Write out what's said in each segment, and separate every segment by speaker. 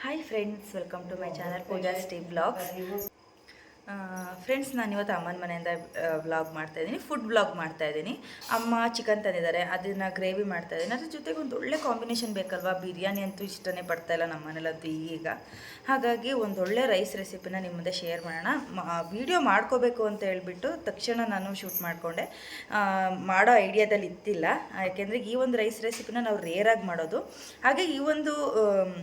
Speaker 1: Hi friends welcome to my channel Pooja ಸ್ಟೀ blogs friends ನಾನು ಇವತ್ತು ಅಮ್ಮನ ಮನೆಯಿಂದ ಬ್ಲಾಗ್ ಮಾಡ್ತಾ ಇದ್ದೀನಿ ಫುಡ್ ಬ್ಲಾಗ್ ಮಾಡ್ತಾ ಇದ್ದೀನಿ. ಅಮ್ಮ ಚಿಕನ್ ತಂದಿದ್ದಾರೆ ಅದನ್ನು ಗ್ರೇವಿ ಮಾಡ್ತಾ ಇದ್ದೀನಿ. ಅದ್ರ ಜೊತೆಗೆ ಒಂದು ಒಳ್ಳೆ ಕಾಂಬಿನೇಷನ್ ಬೇಕಲ್ವಾ? ಬಿರಿಯಾನಿ ಅಂತೂ ಇಷ್ಟನೇ ಪಡ್ತಾ ಇಲ್ಲ ನಮ್ಮ ಮನೇಲಂತೂ ಈಗ. ಹಾಗಾಗಿ ಒಂದು ಒಳ್ಳೆ ರೈಸ್ ರೆಸಿಪಿನ ನಿಮ್ಮ ಮುಂದೆ ಶೇರ್ ಮಾಡೋಣ. ವಿಡಿಯೋ ಮಾಡ್ಕೋಬೇಕು ಅಂತ ಹೇಳಿಬಿಟ್ಟು ತಕ್ಷಣ ನಾನು ಶೂಟ್ ಮಾಡಿಕೊಂಡೆ. ಮಾಡೋ ಐಡಿಯಾದಲ್ಲಿ ಇತ್ತಿಲ್ಲ ಯಾಕೆಂದರೆ ಈ ಒಂದು ರೈಸ್ ರೆಸಿಪಿನ ನಾವು ರೇರಾಗಿ ಮಾಡೋದು. ಹಾಗೆ ಈ ಒಂದು ಆಮ್,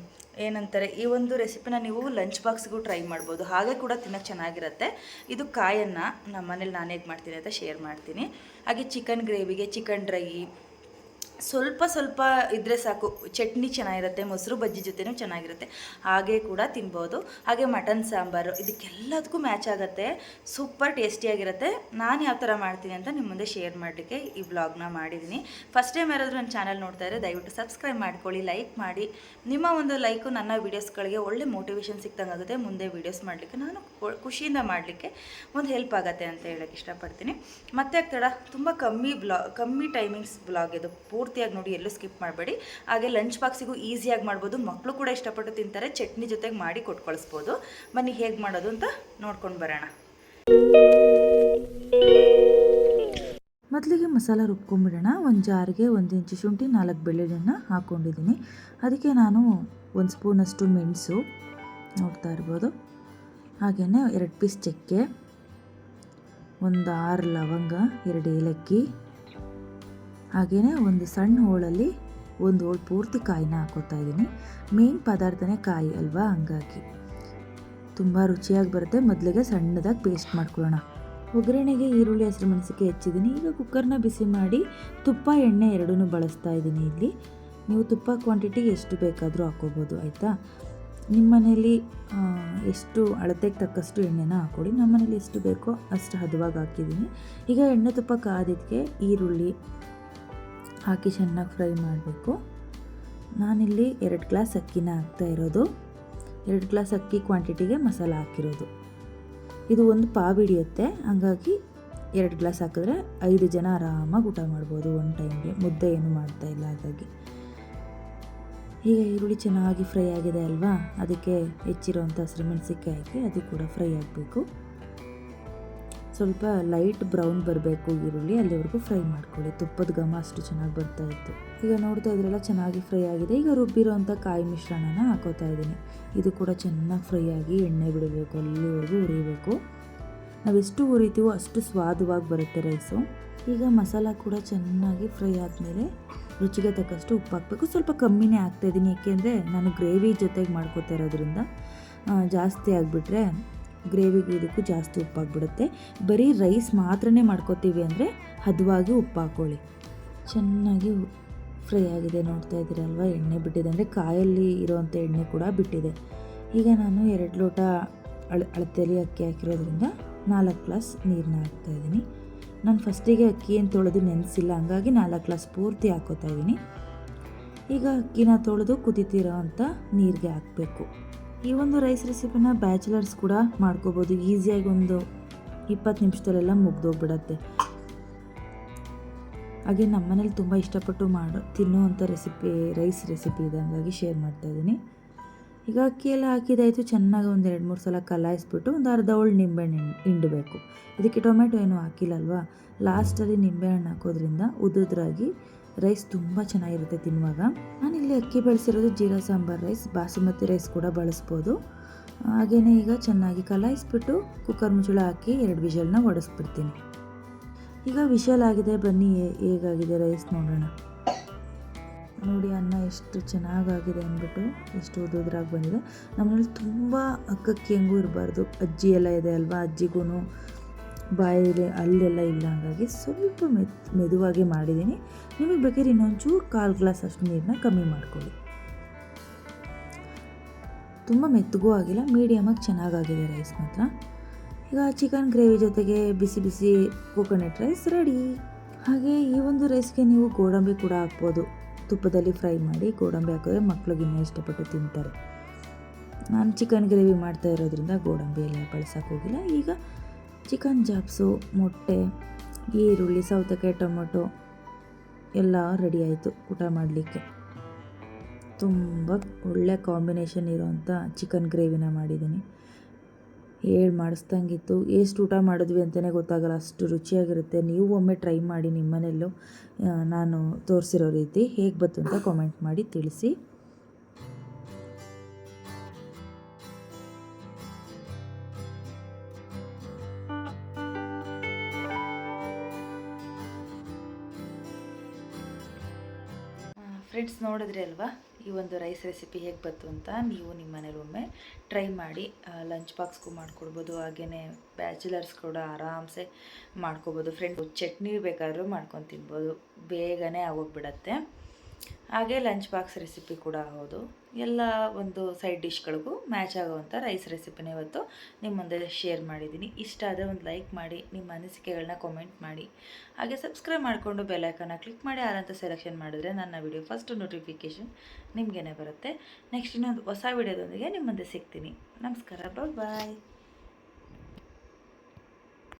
Speaker 1: ಏನಂತಾರೆ, ಈ ಒಂದು ರೆಸಿಪಿನ ನೀವು ಲಂಚ್ ಬಾಕ್ಸ್ಗೂ ಟ್ರೈ ಮಾಡ್ಬೋದು. ಹಾಗೆ ಕೂಡ ತಿನ್ನೋಕ್ಕೆ ಚೆನ್ನಾಗಿರುತ್ತೆ. ಇದು ಕಾಯನ್ನು ನಮ್ಮ ಮನೇಲಿ ನಾನು ಹೇಗೆ ಮಾಡ್ತೀನಿ ಅಂತ ಶೇರ್ ಮಾಡ್ತೀನಿ. ಹಾಗೆ ಚಿಕನ್ ಗ್ರೇವಿಗೆ ಚಿಕನ್ ಡ್ರೈ ಸ್ವಲ್ಪ ಸ್ವಲ್ಪ ಇದ್ದರೆ ಸಾಕು. ಚಟ್ನಿ ಚೆನ್ನಾಗಿರುತ್ತೆ, ಮೊಸರು ಬಜ್ಜಿ ಜೊತೆನೂ ಚೆನ್ನಾಗಿರುತ್ತೆ. ಹಾಗೆ ಕೂಡ ತಿನ್ಬೋದು. ಹಾಗೆ ಮಟನ್, ಸಾಂಬಾರು ಇದಕ್ಕೆಲ್ಲದಕ್ಕೂ ಮ್ಯಾಚ್ ಆಗುತ್ತೆ. ಸೂಪರ್ ಟೇಸ್ಟಿಯಾಗಿರುತ್ತೆ. ನಾನು ಯಾವ ಥರ ಮಾಡ್ತೀನಿ ಅಂತ ನಿಮ್ಮ ಮುಂದೆ ಶೇರ್ ಮಾಡಲಿಕ್ಕೆ ಈ ವ್ಲಾಗ್ನ ಮಾಡಿದ್ದೀನಿ ಫಸ್ಟ್ ಟೈಮ್ ಯಾರಾದರೂ ನನ್ನ ಚಾನಲ್ ನೋಡ್ತಾ ಇದ್ದರೆ ದಯವಿಟ್ಟು ಸಬ್ಸ್ಕ್ರೈಬ್ ಮಾಡ್ಕೊಳ್ಳಿ ಲೈಕ್ ಮಾಡಿ. ನಿಮ್ಮ ಒಂದು ಲೈಕು ನನ್ನ ವೀಡಿಯೋಸ್ಗಳಿಗೆ ಒಳ್ಳೆ ಮೋಟಿವೇಶನ್ ಸಿಕ್ದಂಗಾಗುತ್ತೆ ಮುಂದೆ ವೀಡಿಯೋಸ್ ಮಾಡಲಿಕ್ಕೆ ನಾನು ಖುಷಿಯಿಂದ ಮಾಡಲಿಕ್ಕೆ ಒಂದು ಹೆಲ್ಪ್ ಆಗುತ್ತೆ ಅಂತ ಹೇಳೋಕ್ಕೆ ಇಷ್ಟಪಡ್ತೀನಿ. ಮತ್ತೆ ತಡ ತುಂಬ ಕಮ್ಮಿ ಬ್ಲಾ, ಕಮ್ಮಿ ಟೈಮಿಂಗ್ಸ್ ಬ್ಲಾಗ್ ಇದು ಪೂರ್ತಿಯಾಗಿ ನೋಡಿ, ಎಲ್ಲೂ ಸ್ಕಿಪ್ ಮಾಡಬೇಡಿ. ಹಾಗೆ ಲಂಚ್ ಬಾಕ್ಸಿಗೂ ಈಸಿಯಾಗಿ ಮಾಡ್ಬೋದು. ಮಕ್ಕಳು ಕೂಡ ಇಷ್ಟಪಟ್ಟು ತಿಂತಾರೆ. ಚಟ್ನಿ ಜೊತೆಗೆ ಮಾಡಿ ಕೊಟ್ಟು ಕಳಿಸ್ಬೋದು ಬನ್ನಿ, ಹೇಗೆ ಮಾಡೋದು ಅಂತ ನೋಡ್ಕೊಂಡು ಬರೋಣ.
Speaker 2: ಮೊದಲಿಗೆ ಮಸಾಲ ರುಬ್ಕೊಂಡ್ಬಿಡೋಣ ಒಂದು ಜಾರಿಗೆ ಒಂದು ಇಂಚು ಶುಂಠಿ, ನಾಲ್ಕು ಬೆಳ್ಳುಳ್ಳಿನ ಹಾಕ್ಕೊಂಡಿದ್ದೀನಿ. ಅದಕ್ಕೆ ನಾನು ಒಂದು ಸ್ಪೂನಷ್ಟು ಮೆಣಸು ನೋಡ್ತಾ ಇರ್ಬೋದು. ಹಾಗೆಯೇ ಎರಡು ಪೀಸ್ ಚಕ್ಕೆ, ಒಂದು ಆರು ಲವಂಗ, ಎರಡು ಏಲಕ್ಕಿ ಹಾಗೆಯೇ ಒಂದು ಸಣ್ಣ ಹೋಳಲ್ಲಿ ಒಂದು ಹೋಳು ಪೂರ್ತಿ ಕಾಯಿನ ಹಾಕೋತಾ ಇದ್ದೀನಿ. ಮೇನ್ ಪದಾರ್ಥನೇ ಕಾಯಿ ಅಲ್ವಾ? ಹಂಗಾಗಿ. ತುಂಬ ರುಚಿಯಾಗಿ ಬರುತ್ತೆ. ಮೊದಲಿಗೆ ಸಣ್ಣದಾಗಿ ಪೇಸ್ಟ್ ಮಾಡ್ಕೊಳ್ಳೋಣ. ಒಗ್ಗರಣೆಗೆ ಈರುಳ್ಳಿ, ಹಸಿರು ಮೆಣಸಿಕೆ ಹೆಚ್ಚಿದ್ದೀನಿ. ಈಗ ಕುಕ್ಕರ್ನ ಬಿಸಿ ಮಾಡಿ ತುಪ್ಪ, ಎಣ್ಣೆ ಎರಡೂ ಬಳಸ್ತಾ ಇದ್ದೀನಿ ಇಲ್ಲಿ. ನೀವು ತುಪ್ಪ ಕ್ವಾಂಟಿಟಿ ಎಷ್ಟು ಬೇಕಾದರೂ ಹಾಕೋಬೋದು ಆಯಿತಾ? ನಿಮ್ಮ ಮನೇಲಿ ಎಷ್ಟು ಅಳತೆಗೆ ತಕ್ಕಷ್ಟು ಎಣ್ಣೆನ ಹಾಕೊಳ್ಳಿ ನಮ್ಮ ಮನೇಲಿ ಎಷ್ಟು ಬೇಕೋ ಅಷ್ಟು ಹದವಾಗಿ ಹಾಕಿದ್ದೀನಿ. ಈಗ ಎಣ್ಣೆ ತುಪ್ಪ ಕಾದಿದ್ದಕ್ಕೆ ಈರುಳ್ಳಿ ಹಾಕಿ ಚೆನ್ನಾಗಿ ಫ್ರೈ ಮಾಡಬೇಕು. ನಾನಿಲ್ಲಿ ಎರಡು ಗ್ಲಾಸ್ ಅಕ್ಕಿನ ಹಾಕ್ತಾ ಇರೋದು. ಎರಡು ಗ್ಲಾಸ್ ಅಕ್ಕಿ ಕ್ವಾಂಟಿಟಿಗೆ ಮಸಾಲ ಹಾಕಿರೋದು. ಇದು ಒಂದು ಪಾವ್ ಹಿಡಿಯುತ್ತೆ. ಹಾಗಾಗಿ ಎರಡು ಗ್ಲಾಸ್ ಹಾಕಿದ್ರೆ ಐದು ಜನ ಆರಾಮಾಗಿ ಊಟ ಮಾಡ್ಬೋದು. ಒಂದು ಟೈಮ್ಗೆ ಮುದ್ದೆ ಏನು ಮಾಡ್ತಾ ಇಲ್ಲ ಹಾಗಾಗಿ. ಈಗ ಈರುಳ್ಳಿ ಚೆನ್ನಾಗಿ ಫ್ರೈ ಆಗಿದೆ ಅಲ್ವಾ? ಅದಕ್ಕೆ ಹೆಚ್ಚಿರೋವಂಥ ಹಸಿರು ಮೆಣಸಿಕಾಯಿ ಹಾಕಿ ಅದು ಕೂಡ ಫ್ರೈ ಆಗಬೇಕು. ಸ್ವಲ್ಪ ಲೈಟ್ ಬ್ರೌನ್ ಬರಬೇಕು ಈರುಳ್ಳಿ, ಅಲ್ಲಿವರೆಗೂ ಫ್ರೈ ಮಾಡ್ಕೊಳ್ಳಿ. ತುಪ್ಪದ ಘಮ ಅಷ್ಟು ಚೆನ್ನಾಗಿ ಬರ್ತಾ ಇತ್ತು. ಈಗ ನೋಡ್ತಾ ಇದ್ರೆಲ್ಲ, ಚೆನ್ನಾಗಿ ಫ್ರೈ ಆಗಿದೆ. ಈಗ ರುಬ್ಬಿರೋಂಥ ಕಾಯಿ ಮಿಶ್ರಣನ ಹಾಕೋತಾ ಇದ್ದೀನಿ. ಇದು ಕೂಡ ಚೆನ್ನಾಗಿ ಫ್ರೈ ಆಗಿ ಎಣ್ಣೆ ಬಿಡಬೇಕು, ಅಲ್ಲಿವರೆಗೂ ಹುರಿಬೇಕು ನಾವೆಷ್ಟು ಹುರಿತೀವೋ ಅಷ್ಟು ಸ್ವಾದವಾಗಿ ಬರುತ್ತೆ ರೈಸು ಈಗ ಮಸಾಲ ಕೂಡ ಚೆನ್ನಾಗಿ ಫ್ರೈ ಆದಮೇಲೆ ರುಚಿಗೆ ತಕ್ಕಷ್ಟು ಉಪ್ಪು ಹಾಕಬೇಕು. ಸ್ವಲ್ಪ ಕಮ್ಮಿನೇ ಹಾಕ್ತಾಯಿದ್ದೀನಿ ಏಕೆಂದರೆ ನಾನು ಗ್ರೇವಿ ಜೊತೆಗೆ ಮಾಡ್ಕೋತಾ ಇರೋದ್ರಿಂದ ಜಾಸ್ತಿ ಆಗಿಬಿಟ್ರೆ ಗ್ರೇವಿಗೆ ಇದಕ್ಕೂ ಜಾಸ್ತಿ ಉಪ್ಪಾಗ್ಬಿಡುತ್ತೆ. ಬರೀ ರೈಸ್ ಮಾತ್ರನೇ ಮಾಡ್ಕೋತೀವಿ ಅಂದರೆ ಹದವಾಗಿ ಉಪ್ಪು ಹಾಕ್ಕೊಳ್ಳಿ ಚೆನ್ನಾಗಿ ಫ್ರೈ ಆಗಿದೆ ನೋಡ್ತಾ ಇದ್ದೀರಲ್ವ? ಎಣ್ಣೆ ಬಿಟ್ಟಿದೆ ಅಂದರೆ ಕಾಯಲ್ಲಿ ಇರೋವಂಥ ಎಣ್ಣೆ ಕೂಡ ಬಿಟ್ಟಿದೆ. ಈಗ ನಾನು ಎರಡು ಲೋಟ ಅಳ, ಅಳತೆಯಲ್ಲಿ ಅಕ್ಕಿ ಹಾಕಿರೋದ್ರಿಂದ ನಾಲ್ಕು ಗ್ಲಾಸ್ ನೀರನ್ನ ಹಾಕ್ತಾಯಿದ್ದೀನಿ ನಾನು ಫಸ್ಟಿಗೆ ಅಕ್ಕಿ ಏನು ತೊಳೆದು ನೆನೆಸಿಲ್ಲ, ಹಂಗಾಗಿ ನಾಲ್ಕು ಗ್ಲಾಸ್ ಪೂರ್ತಿ ಹಾಕೋತಾ ಇದ್ದೀನಿ. ಈಗ ಅಕ್ಕಿನ ತೊಳೆದು ಕುದಿತಿರೋ ಅಂಥ ನೀರಿಗೆ ಹಾಕಬೇಕು. ಈ ಒಂದು ರೈಸ್ ರೆಸಿಪಿನ ಬ್ಯಾಚುಲರ್ಸ್ ಕೂಡ ಮಾಡ್ಕೋಬೋದು. ಈಸಿಯಾಗಿ ಒಂದು ಇಪ್ಪತ್ತು ನಿಮಿಷದಲ್ಲೆಲ್ಲ ಮುಗ್ದೋಗ್ಬಿಡತ್ತೆ. ಹಾಗೆ ನಮ್ಮ ಮನೇಲಿ ತುಂಬ ಇಷ್ಟಪಟ್ಟು ಮಾಡೋ ತಿನ್ನುವಂಥ ರೆಸಿಪಿ ರೈಸ್ ರೆಸಿಪಿ ಇದೆ ಹಂಗಾಗಿ ಶೇರ್ ಮಾಡ್ತಾಯಿದ್ದೀನಿ ಈಗ ಅಕ್ಕಿ ಎಲ್ಲ ಹಾಕಿದಾಯಿತು, ಚೆನ್ನಾಗಿ ಒಂದು ಎರಡು ಮೂರು ಸಲ ಕಲಾಯಿಸ್ಬಿಟ್ಟು ಒಂದು ಅರ್ಧ ಹೋಳು ನಿಂಬೆಹಣ್ಣು ಹಿಂಡ್- ಹಿಂಡಬೇಕು. ಇದಕ್ಕೆ ಟೊಮೆಟೊ ಏನೂ ಹಾಕಿಲ್ಲಲ್ವಾ? ಲಾಸ್ಟಲ್ಲಿ ನಿಂಬೆಹಣ್ಣು ಹಾಕೋದ್ರಿಂದ ಉದುದ್ರಾಗಿ ರೈಸ್ ತುಂಬ ಚೆನ್ನಾಗಿರುತ್ತೆ ತಿನ್ನುವಾಗ. ನಾನಿಲ್ಲಿ ಅಕ್ಕಿ ಬಳಸಿರೋದು ಜೀರಾ ಸಾಂಬಾರ್ ರೈಸ್ ಬಾಸುಮತಿ ರೈಸ್ ಕೂಡ ಬಳಸ್ಬೋದು. ಹಾಗೆಯೇ ಈಗ ಚೆನ್ನಾಗಿ ಕಲಾಯಿಸ್ಬಿಟ್ಟು ಕುಕ್ಕರ್ ಮುಚ್ಚಳ ಹಾಕಿ ಎರಡು ವಿಷಲ್ನ ಒಡಿಸ್ಬಿಡ್ತೀನಿ. ಈಗ ವಿಷಲ್ ಆಗಿದೆ, ಬನ್ನಿ ಹೇಗಾಗಿದೆ ರೈಸ್ ನೋಡೋಣ. ನೋಡಿ ಅನ್ನ ಎಷ್ಟು ಚೆನ್ನಾಗಾಗಿದೆ ಅಂದ್ಬಿಟ್ಟು ಎಷ್ಟು ಉದುದ್ರಾಗಿ ಬಂದಿದೆ. ನಮ್ಮಲ್ಲಿ ತುಂಬ ಅಕ್ಕಕ್ಕಿ ಹೆಂಗೂ ಇರಬಾರ್ದು. ಅಜ್ಜಿ ಎಲ್ಲ ಇದೆ ಅಲ್ವಾ? ಅಜ್ಜಿಗೂ ಬಾಯಲ್ಲಿ ಅಲ್ಲೆಲ್ಲ ಇಲ್ಲ ಹಾಗಾಗಿ ಸ್ವಲ್ಪ ಮೆತ್, ಮೆದುವಾಗಿ ಮಾಡಿದ್ದೀನಿ. ನಿಮಗೆ ಬೇಕಾದ್ರೆ ಇನ್ನೊಂಚೂರು ಕಾಲು ಗ್ಲಾಸ್ ಅಷ್ಟು ನೀರನ್ನ ಕಮ್ಮಿ ಮಾಡ್ಕೊಳ್ಳಿ. ತುಂಬ ಮೆತ್ತಗೂ ಆಗಿಲ್ಲ ಮೀಡಿಯಮಾಗಿ ಚೆನ್ನಾಗಾಗಿದೆ ರೈಸ್ ಮಾತ್ರ. ಈಗ ಚಿಕನ್ ಗ್ರೇವಿ ಜೊತೆಗೆ ಬಿಸಿ ಬಿಸಿ ಕೋಕೋನಟ್ ರೈಸ್ ರೆಡಿ ಹಾಗೆ ಈ ಒಂದು ರೈಸ್ಗೆ ನೀವು ಗೋಡಂಬಿ ಕೂಡ ಹಾಕ್ಬೋದು. ತುಪ್ಪದಲ್ಲಿ ಫ್ರೈ ಮಾಡಿ ಗೋಡಂಬಿ ಹಾಕಿದ್ರೆ ಮಕ್ಳಿಗೆ ಇನ್ನೂ ಇಷ್ಟಪಟ್ಟು ತಿಂತಾರೆ. ನಾನು ಚಿಕನ್ ಗ್ರೇವಿ ಮಾಡ್ತಾ ಇರೋದ್ರಿಂದ ಗೋಡಂಬಿ ಎಲ್ಲ ಬಳಸೋಕ್ಕೋಗಿಲ್ಲ ಈಗ ಚಿಕನ್ ಜಾಪ್ಸು ಮೊಟ್ಟೆ ಈರುಳ್ಳಿ, ಸೌತೆಕಾಯಿ, ಟೊಮೊಟೊ ಎಲ್ಲ ರೆಡಿ ಆಯಿತು ಊಟ ಮಾಡಲಿಕ್ಕೆ. ತುಂಬ ಒಳ್ಳೆ ಕಾಂಬಿನೇಷನ್ ಇರೋವಂಥ ಚಿಕನ್ ಗ್ರೇವಿನ ಮಾಡಿದ್ದೀನಿ. ಹೇಳಿ ಮಾಡಿಸ್ದಂಗಿತ್ತು. ಎಷ್ಟು ಊಟ ಮಾಡಿದ್ವಿ ಅಂತಲೇ ಗೊತ್ತಾಗಲ್ಲ. ಅಷ್ಟು ರುಚಿಯಾಗಿರುತ್ತೆ. ನೀವು ಒಮ್ಮೆ ಟ್ರೈ ಮಾಡಿ ನಿಮ್ಮನೆಯಲ್ಲೂ ನಾನು ತೋರಿಸಿರೋ ರೀತಿ ಹೇಗೆ ಬಂತು ಅಂತ ಕಾಮೆಂಟ್ ಮಾಡಿ ತಿಳಿಸಿ.
Speaker 1: ಫ್ರೆಂಡ್ಸ್ ನೋಡಿದ್ರಿ ಅಲ್ವಾ? ಈ ಒಂದು ರೈಸ್ ರೆಸಿಪಿ ಹೇಗೆ ಬಂತು ಅಂತ ನೀವು ನಿಮ್ಮ ಮನೇಲಿ ಒಮ್ಮೆ ಟ್ರೈ ಮಾಡಿ ಲಂಚ್ ಬಾಕ್ಸ್ಗೂ ಮಾಡ್ಕೊಡ್ಬೋದು ಹಾಗೆಯೇ ಬ್ಯಾಚುಲರ್ಸ್ ಕೂಡ ಆರಾಮ್ಸೆ ಮಾಡ್ಕೊಬೋದು. ಫ್ರೆಂಡ್ಸ್ ಚಟ್ನಿ ಬೇಕಾದರೂ ಮಾಡ್ಕೊಂಡು ತಿನ್ಬೋದು. ಬೇಗನೆ ಆಗೋಗ್ಬಿಡತ್ತೆ. ಹಾಗೆ ಲಂಚ್ ಬಾಕ್ಸ್ ರೆಸಿಪಿ ಕೂಡ ಹೌದು. ಎಲ್ಲ ಒಂದು ಸೈಡ್ ಡಿಶ್ಗಳಿಗೂ ಮ್ಯಾಚ್ ಆಗುವಂಥ ರೈಸ್ ರೆಸಿಪಿನ ಇವತ್ತು ನಿಮ್ಮ ಮುಂದೆ ಶೇರ್ ಮಾಡಿದ್ದೀನಿ. ಇಷ್ಟ ಆದರೆ ಒಂದು ಲೈಕ್ ಮಾಡಿ, ನಿಮ್ಮ ಅನಿಸಿಕೆಗಳನ್ನ ಕಾಮೆಂಟ್ ಮಾಡಿ. ಹಾಗೆ ಸಬ್ಸ್ಕ್ರೈಬ್ ಮಾಡಿಕೊಂಡು ಬೆಲ್ಲೈಕನ್ನ ಕ್ಲಿಕ್ ಮಾಡಿ ಆರಂತ ಸೆಲೆಕ್ಷನ್ ಮಾಡಿದ್ರೆ ನನ್ನ ವಿಡಿಯೋ ಫಸ್ಟ್ ನೋಟಿಫಿಕೇಷನ್ ನಿಮಗೇನೆ ಬರುತ್ತೆ. ನೆಕ್ಸ್ಟ್ ಇನ್ನೊಂದು ಹೊಸ ವಿಡಿಯೋದೊಂದಿಗೆ ನಿಮ್ಮ ಮುಂದೆ ಸಿಗ್ತೀನಿ. ನಮಸ್ಕಾರ ಬಾಯ್